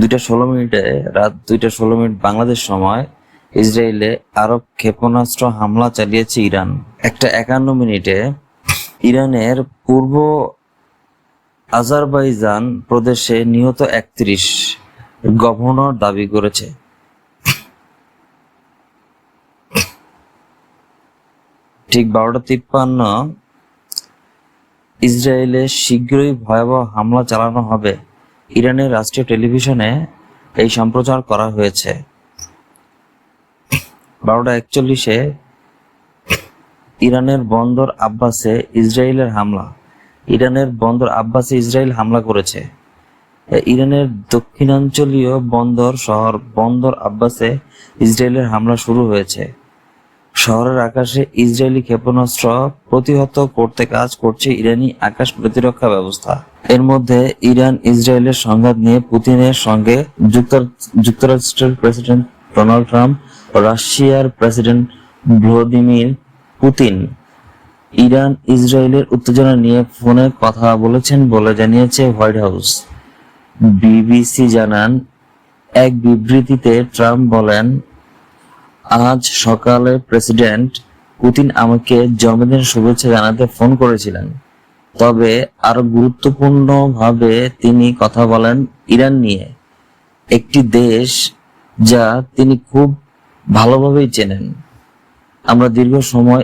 দুইটা ষোলো মিনিটে, রাত দুইটা ষোলো মিনিট বাংলাদেশ সময়, ইসরায়েলে আরব ক্ষেপণাস্ত্র হামলা চালিয়েছে ইরান। একটা একান্ন মিনিটে, ইরানের পূর্ব আজারবাইজান প্রদেশে নিহত একত্রিশ গভর্নর দাবি করেছে। ঠিক বারোটা তিপ্পান্ন, ইসরায়েলে শীঘ্রই ভয়াবহ হামলা চালানো হবে। ইরানের রাষ্ট্রীয় টেলিভিশনে এই সম্প্রচার করা হয়েছে। বারোটা একচল্লিশে ইরানের বন্দর আব্বাসে ইসরায়েলের হামলা। ইরানের বন্দর আব্বাসে ইসরায়েল হামলা করেছে। ইরানের দক্ষিণাঞ্চলীয় বন্দর শহর বন্দর আব্বাসে ইসরায়েলের হামলা শুরু হয়েছে। শহরের আকাশে ইসরায়েলি ক্ষেপণাস্ত্র প্রতিহত করতে কাজ করছে ইরানি আকাশ প্রতিরক্ষা ব্যবস্থা। এর মধ্যে ইরান ইসরায়েলের সংঘাত নিয়ে পুতিনের সঙ্গে যুক্তরা- যুক্তরাষ্ট্রের প্রেসিডেন্ট ডোনাল্ড ট্রাম্প রাশিয়ার প্রেসিডেন্ট ভ্লাদিমির পুতিন। ইরান ইসরায়েলের উত্তেজনা নিয়ে ফোনে কথা বলেছেন বলে জানিয়েছে হোয়াইট হাউস। বিবিসি জানান, এক বিবৃতিতে ট্রাম্প বলেন আজ সকালে প্রেসিডেন্ট পুতিন আমাকে জন্মদিনের শুভেচ্ছা জানাতে ফোন করেছিলেন। তবে আরও গুরুত্বপূর্ণভাবে তিনি কথা বলেন ইরান নিয়ে। একটি দেশ যা তিনি খুব ভালোভাবেই চেনেন। আমরা দীর্ঘ সময়